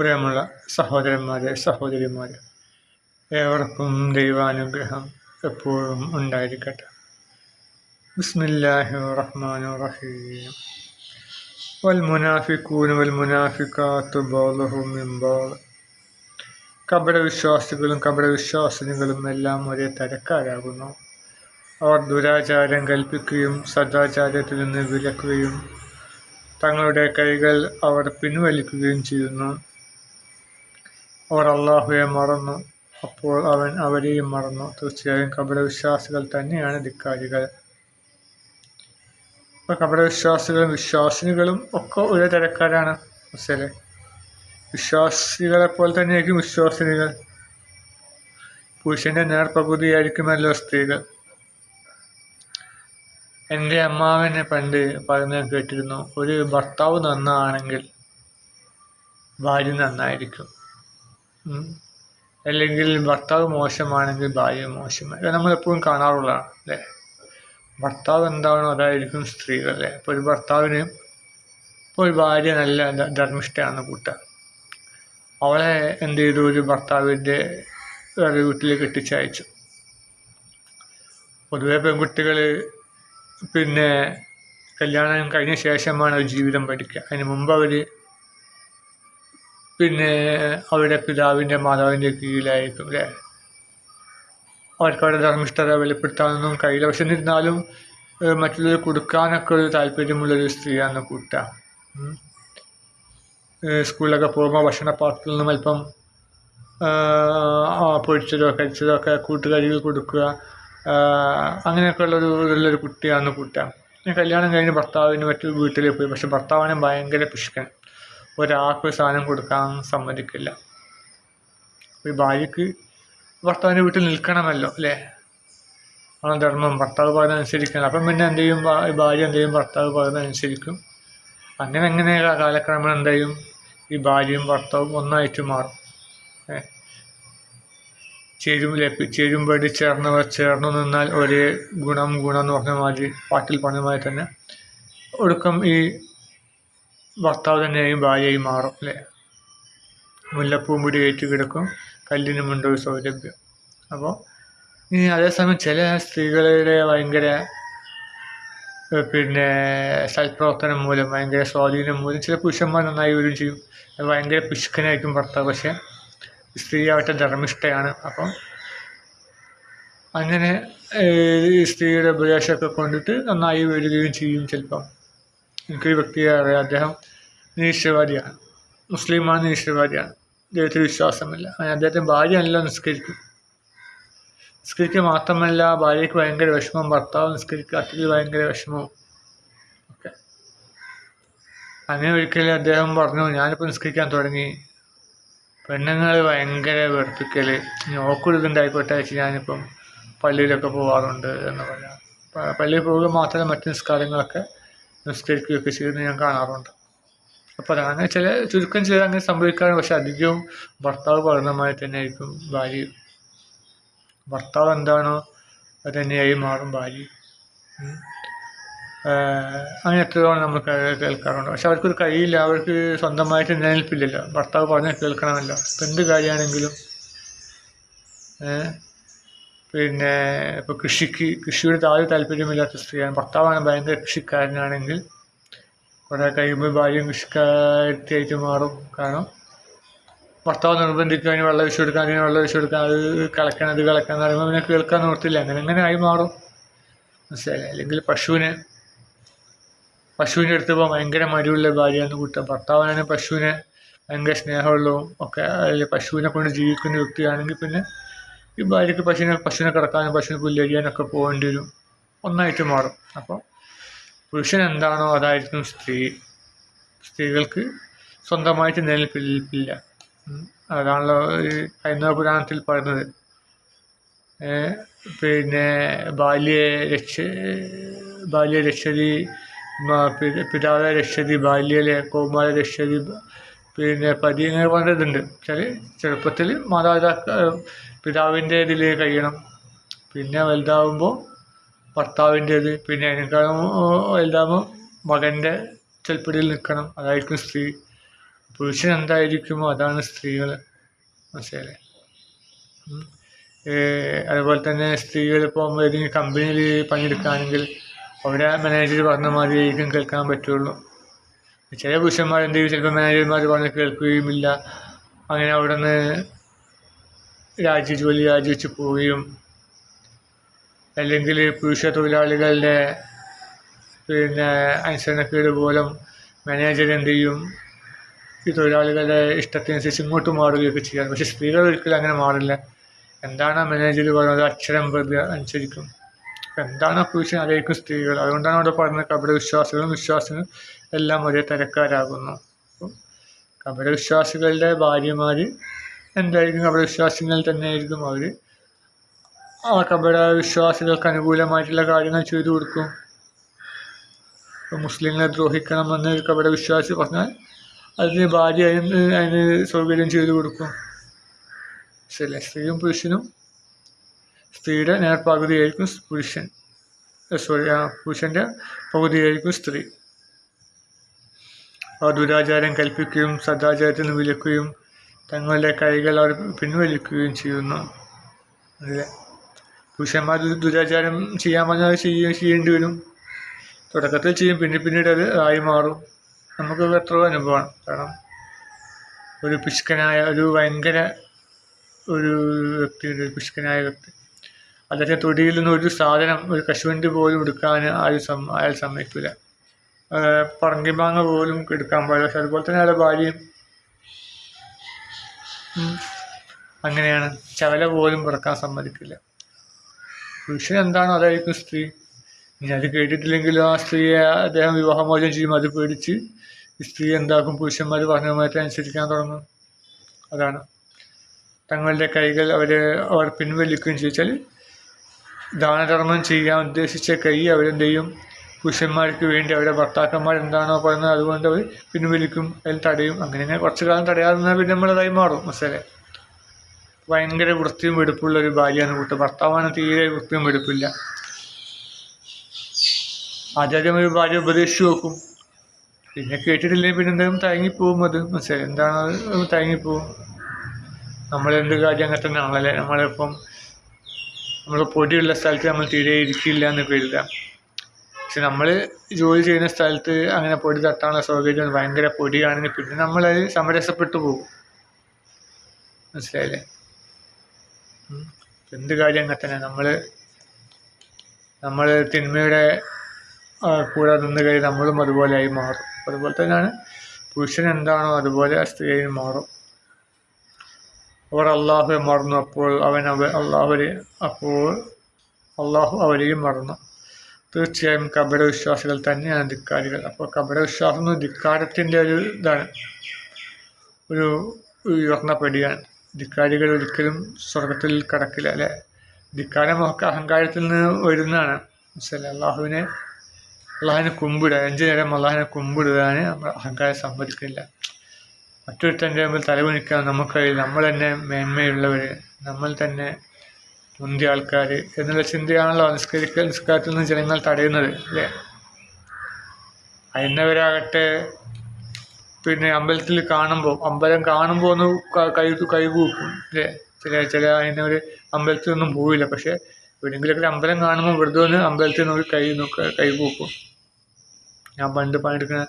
പ്രിയമുള്ള സഹോദരന്മാരെ സഹോദരിമാരെ ഏവർക്കും ദൈവാനുഗ്രഹം എപ്പോഴും ഉണ്ടായിരിക്കട്ടെ. ബിസ്മില്ലാഹി റഹ്മാൻ റഹീം. വൽമുനാഫിക്കൂൻ വൽമുനാഫിക്കാത്തു വൽ മുനാഫിക്കാത്തു ബോധവും വിശ്വാസികളും കപട വിശ്വാസിനികളും എല്ലാം ഒരേ തരക്കാരാകുന്നു. അവർ ദുരാചാരം കൽപ്പിക്കുകയും സദാചാരത്തിൽ നിന്ന് വിലക്കുകയും തങ്ങളുടെ കൈകൾ അവർ പിൻവലിക്കുകയും ചെയ്യുന്നു. അവർ അള്ളാഹുവെ മറന്നു. അപ്പോൾ അവൻ അവരെയും മറന്നു. തീർച്ചയായും കപടവിശ്വാസികൾ തന്നെയാണ് ധിക്കാരികൾ. ഇപ്പോൾ കപടവിശ്വാസികളും വിശ്വാസിനികളും ഒക്കെ ഒരേ തരക്കാരാണ് മനസ്സിലെ വിശ്വാസികളെ പോലെ തന്നെയായിരിക്കും വിശ്വാസിനികൾ. പുരുഷന്റെ നേർപകുതിയായിരിക്കുമല്ലോ സ്ത്രീകൾ. എന്റെ അമ്മാവനെ പണ്ട് പറയുന്നത് കേട്ടിരുന്നു ഒരു ഭർത്താവ് നന്നാണെങ്കിൽ ഭാര്യ നന്നായിരിക്കും. അല്ലെങ്കിൽ ഭർത്താവ് മോശമാണെങ്കിൽ ഭാര്യ മോശമാണ് ഇത് നമ്മളെപ്പോഴും കാണാറുള്ളതാണ് അല്ലേ? ഭർത്താവ് എന്താണോ അതായിരിക്കും സ്ത്രീകൾ അല്ലേ? അപ്പോൾ ഒരു ഭർത്താവിന് ഇപ്പോൾ ഒരു ഭാര്യ നല്ല ധർമ്മിഷ്ഠയാണ് കൂട്ട. അവളെ എന്ത് ചെയ്തു? ഒരു ഭർത്താവിന്റെ വേറെ വീട്ടിലേക്ക് എത്തിച്ചയച്ചു പൊതുവെ പെൺകുട്ടികൾ പിന്നെ കല്യാണം കഴിഞ്ഞ ശേഷമാണ് ജീവിതം പഠിക്കുക അതിന് മുമ്പ് അവർ പിന്നെ അവരുടെ പിതാവിന്റെ മാതാവിന്റെ കീഴിലായിരിക്കും അല്ലേ? അവർക്ക് അവരുടെ ധർമ്മിഷ്ഠത വെളിപ്പെടുത്താനൊന്നും കഴിയില്ല. പക്ഷെ എന്നിരുന്നാലും മറ്റുള്ളവർ കൊടുക്കാനൊക്കെ ഒരു താല്പര്യമുള്ളൊരു സ്ത്രീയാണ് കൂട്ട. സ്കൂളിലൊക്കെ പോകുമ്പോൾ ഭക്ഷണപാത്രത്തിൽ നിന്നും അല്പം പൊരിച്ചതോ കരിച്ചതോ ഒക്കെ കൂട്ടുകാരികൾ കൊടുക്കുക. അങ്ങനെയൊക്കെയുള്ളൊരു അങ്ങനെയൊക്കെ ഉള്ളൊരു കുട്ടിയാണെന്ന് കൂട്ടാം കല്യാണം കഴിഞ്ഞ് ഭർത്താവിന് മറ്റു വീട്ടിലേക്ക് പോയി. പക്ഷെ ഭർത്താവിനെ ഭയങ്കര പിശുക്കൻ ഒരാൾക്ക് സാധനം കൊടുക്കാൻ സമ്മതിക്കില്ല. ഒരു ഭാര്യക്ക് ഭർത്താവിന്റെ വീട്ടിൽ നിൽക്കണമല്ലോ അല്ലേ? ആ ധർമ്മം. ഭർത്താവ് പറയുന്നത് അനുസരിക്കണം അപ്പം പിന്നെ എന്ത് ചെയ്യും? ഭാര്യ എന്ത് ചെയ്യും? ഭർത്താവ് പറയുന്നത് അനുസരിക്കും അങ്ങനെ അങ്ങനെ കാലക്രമം എന്ത് ചെയ്യും? ഈ ഭാര്യയും ഭർത്താവും ഒന്നായിട്ട് മാറും. ചേരും ലപ്പി ചേരുമ്പടി ചേർന്നവർ ചേർന്നു നിന്നാൽ ഒരേ ഗുണം ഗുണം എന്ന് പറഞ്ഞ മാതിരി പാട്ടിൽ പറഞ്ഞ മാതിരി തന്നെ. ഒടുക്കം ഈ ഭർത്താവ് തന്നെയും ഭാര്യയായി മാറും അല്ലേ? മുല്ലപ്പൂ മുടി ഏറ്റു കിടക്കും കല്ലിനുമുണ്ട് ഒരു സൗരഭ്യം. അപ്പോൾ ഇനി അതേസമയം ചില സ്ത്രീകളുടെ ഭയങ്കര പിന്നെ സൽപ്രവർത്തനം മൂലം ഭയങ്കര സ്വാധീനം മൂലം ചില പുരുഷന്മാർ നന്നായി വരും ചെയ്യും. ഭയങ്കര പിശുക്കനായിരിക്കും ഭർത്താവ്. പക്ഷേ സ്ത്രീ ആവട്ടെ ധർമ്മിഷ്ഠയാണ്. അപ്പം അങ്ങനെ ഈ സ്ത്രീയുടെ ഉപദേശമൊക്കെ കൊണ്ടിട്ട് നന്നായി വരികയും ചെയ്യും ചിലപ്പം. എനിക്കൊരു വ്യക്തിയെ അറിയാം അദ്ദേഹം നിരീശ്വരവാദിയാണ്. മുസ്ലിമാണ് നിരീശ്വരവാദിയാണ്. ദൈവത്തിൽ വിശ്വാസമില്ല. അങ്ങനെ അദ്ദേഹത്തിന്റെ ഭാര്യ അല്ല നിസ്കരിക്കും. നിസ്കരിക്കുക മാത്രമല്ല ഭാര്യയ്ക്ക് ഭയങ്കര വിഷമം ഭർത്താവ് നിസ്കരിക്കാത്തതിൽ ഭയങ്കര വിഷമവും ഒക്കെ. അങ്ങനെ ഒരിക്കലും അദ്ദേഹം പറഞ്ഞു ഞാനിപ്പോൾ നിസ്കരിക്കാൻ തുടങ്ങി. പെണ്ണുങ്ങൾ ഭയങ്കര വെറുപ്പിക്കൽ നോക്കുടുതുണ്ടായിക്കോട്ടെ വെച്ച് ഞാനിപ്പം പള്ളിയിലൊക്കെ പോകാറുണ്ട് എന്ന് പറയാം പ- പള്ളിയിൽ പോവുക മാത്രമല്ല മറ്റ് നിസ്കാരങ്ങളൊക്കെ നിസ്കരിക്കുകയൊക്കെ ചെയ്യുന്നത് ഞാൻ കാണാറുണ്ട്. അപ്പോൾ അങ്ങനെ ചില ചുരുക്കം ചില അങ്ങനെ സംഭവിക്കാറുണ്ട്. പക്ഷെ അധികവും ഭർത്താവ് മാതിരി തന്നെ ആയിരിക്കും ഭാര്യ. ഭർത്താവ് എന്താണോ അത് തന്നെയായി മാറും ഭാര്യ. അങ്ങനെ എത്രയോ നമ്മൾ കേൾക്കാറുണ്ട്. പക്ഷെ അവർക്കൊരു കഴിയില്ല. അവർക്ക് സ്വന്തമായിട്ട് നിലനിൽപ്പില്ലല്ലോ. ഭർത്താവ് പറഞ്ഞാൽ കേൾക്കണമല്ലോ. എന്ത് കാര്യമാണെങ്കിലും പിന്നെ ഇപ്പോൾ കൃഷിക്ക് കൃഷിയുടെ താഴെ താല്പര്യമില്ലാത്ത സ്ത്രീയാണ്. ഭർത്താവാണ് ഭയങ്കര കൃഷിക്കാരനാണെങ്കിൽ കുറേ കഴിയുമ്പോൾ ഭാര്യയും കൃഷിക്കാരത്തിയായിട്ട് മാറും. കാരണം ഭർത്താവ് നിർബന്ധിക്കുക അതിന് വെള്ളം ഒഴിച്ചു കൊടുക്കാൻ അതിന് വെള്ളം ഒഴിച്ചു കൊടുക്കാൻ അത് കളക്കണം അത് കളക്കണം എന്ന് പറയുമ്പോൾ പിന്നെ കേൾക്കാൻ നിർത്തില്ല അങ്ങനെ അങ്ങനെ ആയി മാറും. മനസ്സിലായില്ലേ? അല്ലെങ്കിൽ പശുവിനെ പശുവിന്റെ അടുത്ത് പോകാൻ ഭയങ്കര മടിയുള്ള ഭാര്യയെന്ന് കൂട്ടുക. ഭർത്താവാണെങ്കിൽ പശുവിനെ ഭയങ്കര സ്നേഹമുള്ളതും ഒക്കെ അല്ലെങ്കിൽ പശുവിനെ കൊണ്ട് ജീവിക്കുന്ന വ്യക്തിയാണെങ്കിൽ പിന്നെ ഈ ഭാര്യയ്ക്ക് പശുവിനെ പശുവിനെ കിടക്കാനും പശുവിനെ പുല്ലരിയാനൊക്കെ പോകേണ്ടി വരും. ഒന്നായിട്ട് മാറും. അപ്പോൾ പുരുഷൻ എന്താണോ അതായിരിക്കും സ്ത്രീ. സ്ത്രീകൾക്ക് സ്വന്തമായിട്ട് നിലനിൽപ്പില്ല. അതാണല്ലോ ഈ ഹൈന്ദവ പുരാണത്തിൽ പറയുന്നത്. പിന്നെ ബാല്യ രക്ഷ ബാല്യ രക്ഷതി പിതാവ രക്ഷതി ബാല്യലെ കൗമാര രക്ഷതി പിന്നെ പതി പറഞ്ഞതുണ്ട് വെച്ചാൽ ചെറുപ്പത്തിൽ മാതാപിതാക്ക പിതാവിന്റെ ഇതിൽ കഴിയണം. പിന്നെ വലുതാവുമ്പോൾ ഭർത്താവിന്റേത് പിന്നെ അതിനേക്കാളും വലുതാകുമ്പോൾ മകന്റെ ചെൽപ്പടിയിൽ നിൽക്കണം. അതായിരിക്കും സ്ത്രീ. പുരുഷൻ എന്തായിരിക്കുമോ അതാണ് സ്ത്രീകൾ മനസ്സിലായില്ലേ. അതുപോലെ തന്നെ സ്ത്രീകൾ ഇപ്പോൾ ഏതെങ്കിലും കമ്പനിയിൽ പണിയെടുക്കുകയാണെങ്കിൽ അവിടെ മാനേജർ പറഞ്ഞ മാതിരി ആയിരിക്കും കേൾക്കാൻ പറ്റുള്ളൂ. ചില പുരുഷന്മാർ എന്ത് ചെയ്യും? ചിലപ്പോൾ മാനേജർമാർ പറഞ്ഞ് കേൾക്കുകയുമില്ല. അങ്ങനെ അവിടെ നിന്ന് രാജ്യ ജോലി രാജിവെച്ച് പോവുകയും അല്ലെങ്കിൽ പുരുഷ തൊഴിലാളികളുടെ പിന്നെ അനുസരണക്കേട് മൂലം മാനേജർ എന്ത് ചെയ്യും? ഈ തൊഴിലാളികളുടെ ഇഷ്ടത്തിനനുസരിച്ച് ഇങ്ങോട്ട് മാറുകയൊക്കെ ചെയ്യാം പക്ഷേ സ്ത്രീകൾ ഒരിക്കലും അങ്ങനെ മാറില്ല. എന്താണ് മാനേജർ പറയുന്നത് അക്ഷരം പ്രതി അനുസരിക്കും. എന്താണ് പുരുഷൻ അറിയിക്കും സ്ത്രീകൾ? അതുകൊണ്ടാണ് അവിടെ പറയുന്നത് കപട വിശ്വാസികളും എല്ലാം ഒരേ തരക്കാരാകുന്നു. അപ്പം കപട വിശ്വാസികളുടെ ഭാര്യമാർ എന്തായിരിക്കും? കപട വിശ്വാസികൾ തന്നെയായിരിക്കും അവർ ആ കപട വിശ്വാസികൾക്ക് അനുകൂലമായിട്ടുള്ള കാര്യങ്ങൾ ചെയ്തു കൊടുക്കും. ഇപ്പം മുസ്ലിങ്ങളെ ദ്രോഹിക്കണമെന്ന് ഒരു കപട വിശ്വാസി പറഞ്ഞാൽ അതിന് ഭാര്യ അതിന് അതിന് സൗകര്യം ചെയ്തു കൊടുക്കും. ശരി സ്ത്രീയും പുരുഷനും സ്ത്രീയുടെ നേർപകുതിയായിരിക്കും പുരുഷൻ. സോറി പുരുഷന്റെ പകുതിയായിരിക്കും സ്ത്രീ. അവർ ദുരാചാരം കൽപ്പിക്കുകയും സദാചാരത്തിൽ നിന്ന് വിലക്കുകയും തങ്ങളുടെ കൈകൾ അവർ പിൻവലിക്കുകയും ചെയ്യുന്നു. അല്ലേ? പുരുഷന്മാർ ദുരാചാരം ചെയ്യാൻ പറഞ്ഞാൽ ചെയ്യുകയും ചെയ്യേണ്ടി വരും. തുടക്കത്തിൽ ചെയ്യും പിന്നെ പിന്നീട് അത് ആയി മാറും. നമുക്ക് എത്രയോ അനുഭവമാണ്. കാരണം ഒരു പിശുക്കനായ ഒരു ഭയങ്കര ഒരു വ്യക്തി ഒരു പിശുക്കനായ വ്യക്തി. അദ്ദേഹത്തെ തൊടിയിൽ നിന്ന് ഒരു സാധനം ഒരു കശുവണ്ടി പോലും എടുക്കാൻ ആരും സം അയാൾ സമ്മതിക്കില്ല പറങ്കിമാങ്ങ പോലും എടുക്കാൻ പാടില്ല. പക്ഷെ അതുപോലെ തന്നെ അയാളുടെ ഭാര്യയും അങ്ങനെയാണ്. ചവല പോലും പിറക്കാൻ സമ്മതിക്കില്ല. പുരുഷൻ എന്താണോ അതായിരിക്കും സ്ത്രീ. ഇനി അത് കേട്ടിട്ടില്ലെങ്കിലും ആ സ്ത്രീയെ അദ്ദേഹം വിവാഹമോചനം ചെയ്യും. അത് പേടിച്ച് സ്ത്രീ എന്താക്കും? പുരുഷന്മാർ പറഞ്ഞ മാറ്റം അനുസരിക്കാൻ തുടങ്ങും. അതാണ്. തങ്ങളുടെ കൈകൾ അവർ അവർ പിൻവലിക്കുകയും ചോദിച്ചാൽ ദാനധർമ്മം ചെയ്യാൻ ഉദ്ദേശിച്ച കൈ അവരെന്തെയും പുരുഷന്മാർക്ക് വേണ്ടി അവരുടെ ഭർത്താക്കന്മാർ എന്താണോ പറയുന്നത് അതുകൊണ്ട് അവർ പിൻവലിക്കും അതിൽ തടയും. അങ്ങനെ അങ്ങനെ കുറച്ച് കാലം തടയാതെ നിന്നാൽ പിന്നെ നമ്മളതായി മാറും മസാലെ ഭയങ്കര വൃത്തിയും വെടുപ്പുള്ള ഒരു ഭാര്യയാണ് കൂട്ട്. ഭർത്താവാണ് തീരെ വൃത്തിയും വെടുപ്പില്ല. ആചാര്യം ഒരു ഭാര്യ ഉപദേശിച്ചു നോക്കും. പിന്നെ കേട്ടിട്ടില്ലെങ്കിൽ പിന്നെ എന്തെങ്കിലും തയങ്ങിപ്പോവും അത്. മനസ്സിലായി എന്താണ് തയങ്ങിപ്പോവും നമ്മളെന്ത് കാര്യം അങ്ങനെ തന്നെ ആണല്ലേ നമ്മളിപ്പം നമ്മൾ പൊടിയുള്ള സ്ഥലത്ത് നമ്മൾ തീരെ ഇരിക്കില്ല എന്ന് കരുതുക പക്ഷെ നമ്മൾ ജോലി ചെയ്യുന്ന സ്ഥലത്ത് അങ്ങനെ പൊടി തട്ടാനുള്ള സൗകര്യം ഭയങ്കര പൊടിയാണെങ്കിൽ പിന്നെ നമ്മളത് സമരസപ്പെട്ടു പോകും. മനസ്സിലായില്ലേ? എന്ത് കാര്യം അങ്ങനെ തന്നെ നമ്മൾ നമ്മൾ തിന്മയുടെ കൂടെ നിന്ന് കഴിഞ്ഞ് നമ്മളും അതുപോലെയായി മാറും. അതുപോലെ തന്നെയാണ് പുരുഷൻ എന്താണോ അതുപോലെ സ്ത്രീയായി മാറും. അവർ അള്ളാഹുവെ മറന്നു അപ്പോൾ അവൻ അവ അള്ളാഹുരെ അപ്പോൾ അള്ളാഹു അവരെയും മറന്നു. തീർച്ചയായും കപട വിശ്വാസികൾ തന്നെയാണ് ധിക്കാരികൾ. അപ്പോൾ കപട വിശ്വാസം എന്ന് ധിക്കാരത്തിന്റെ ഒരു ഇതാണ്. ഒരു ഉയർന്ന പടിയാണ്. ധിക്കാരികൾ ഒരിക്കലും സ്വർഗത്തിൽ കടക്കില്ല അല്ലെ? ധിക്കാരമൊക്കെ അഹങ്കാരത്തിൽ നിന്ന് വരുന്നതാണ്. മനസ്സിലായി? അള്ളാഹുവിനെ അള്ളാഹിനെ കുമ്പിടുക. അഞ്ചു നേരം അള്ളാഹിനെ കുമ്പിടുക അഹങ്കാരം സമ്മതിക്കില്ല. മറ്റൊരുത്തന്റെ മുമ്പിൽ തലകുനിക്കാൻ നമുക്കറിയില്ല നമ്മൾ തന്നെ മേന്മയുള്ളവർ നമ്മൾ തന്നെ മുന്തിയ ആൾക്കാർ എന്നുള്ള ചിന്തയാണല്ലോ നിസ്കരിക്കൽ നിസ്കാരത്തിൽ നിന്ന് ജനങ്ങൾ തടയുന്നത് അല്ലേ? അയന്നവരാകട്ടെ പിന്നെ അമ്പലത്തിൽ കാണുമ്പോൾ അമ്പലം കാണുമ്പോൾ ഒന്ന് ക- കൈ കൈകൂപ്പും അല്ലേ? ചില ചില അതിനവർ അമ്പലത്തിൽ ഒന്നും പോവില്ല പക്ഷെ എവിടെയെങ്കിലൊക്കെ അമ്പലം കാണുമ്പോൾ വെറുതെ ഒന്ന് അമ്പലത്തിൽ നിന്ന് ഒരു കൈ നോക്ക കൈകൂപ്പും. ഞാൻ പണ്ട് പണിയെടുക്കുന്ന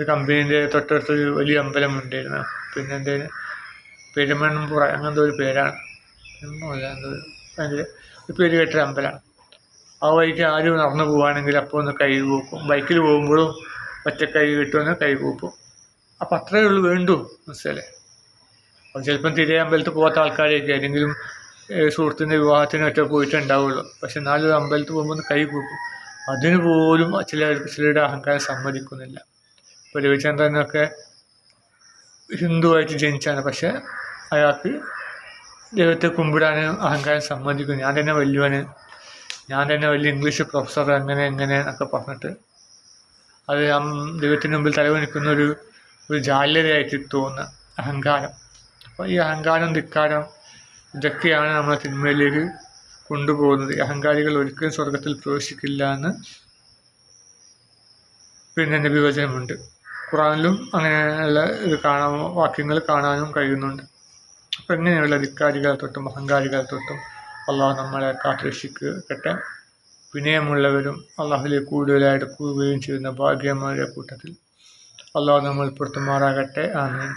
ഒരു കമ്പനീന്റെ തൊട്ടടുത്ത് ഒരു വലിയ അമ്പലം ഉണ്ടായിരുന്നു. പിന്നെ എന്തേന് പെരുമൺപുറ അങ്ങനത്തെ ഒരു പേരാണ്. എന്തോ ഒരു പേര് കേട്ടൊരു അമ്പലമാണ് ആ വഴിക്ക് ആരും നടന്നു പോവുകയാണെങ്കിൽ അപ്പോൾ ഒന്ന് കൈ കൂപ്പും. ബൈക്കിൽ പോകുമ്പോഴും ഒറ്റ കൈ കിട്ടുമെന്ന് കൈ കൂപ്പും. അപ്പം അത്രയേ ഉള്ളൂ വേണ്ടു മനസ്സിലെ അപ്പം ചിലപ്പം തിരെ അമ്പലത്തിൽ പോകാത്ത ആൾക്കാരെയൊക്കെ ആരെങ്കിലും സുഹൃത്തിന്റെ വിവാഹത്തിന് ഒറ്റ പോയിട്ടുണ്ടാവുള്ളൂ പക്ഷെ എന്നാലും അമ്പലത്തിൽ പോകുമ്പോൾ ഒന്ന് കൈ കൂപ്പും. അതിന് പോലും ചിലർക്ക് ചിലരുടെ അഹങ്കാരം സമ്മതിക്കുന്നില്ല. ഇപ്പോൾ രവിചന്ദ്രനൊക്കെ ഹിന്ദുവായിട്ട് ജനിച്ചാണ്. പക്ഷേ അയാൾക്ക് ദൈവത്തെ കുമ്പിടാൻ അഹങ്കാരം സമ്മതിക്കും. ഞാൻ തന്നെ വലിയവന് ഞാൻ തന്നെ വലിയ ഇംഗ്ലീഷ് പ്രൊഫസർ അങ്ങനെ എങ്ങനെ എന്നൊക്കെ പറഞ്ഞിട്ട് അത് ആ ദൈവത്തിന് മുമ്പിൽ തലവനിക്കുന്ന ഒരു ഒരു ജാല്യതയായിട്ട് തോന്നുന്ന അഹങ്കാരം. അപ്പോൾ ഈ അഹങ്കാരം ധിക്കാരം ഇതൊക്കെയാണ് നമ്മളെ തിന്മയിലേക്ക് കൊണ്ടുപോകുന്നത്. അഹങ്കാരികൾ ഒരിക്കലും സ്വർഗത്തിൽ പ്രവേശിക്കില്ല എന്ന് പിന്നെ നബിവചനമുണ്ട്. ഖുറാനിലും അങ്ങനെയുള്ള ഇത് കാണാൻ വാക്യങ്ങൾ കാണാനും കഴിയുന്നുണ്ട്. അപ്പം എങ്ങനെയുള്ള ധിക്കാരികളെ തൊട്ടും അഹങ്കാരികളെ തൊട്ടും അള്ളാഹു നമ്മളെ കാത്തുരക്ഷിക്കട്ടെ. വിനയമുള്ളവരും അള്ളാഹുലേക്ക് കൂടുതലായിട്ട് കൂടുകയും ചെയ്യുന്ന ഭാഗ്യമായ കൂട്ടത്തിൽ അള്ളാഹു നമ്മൾ പൊരുത്തമാറാകട്ടെ. ആമീൻ.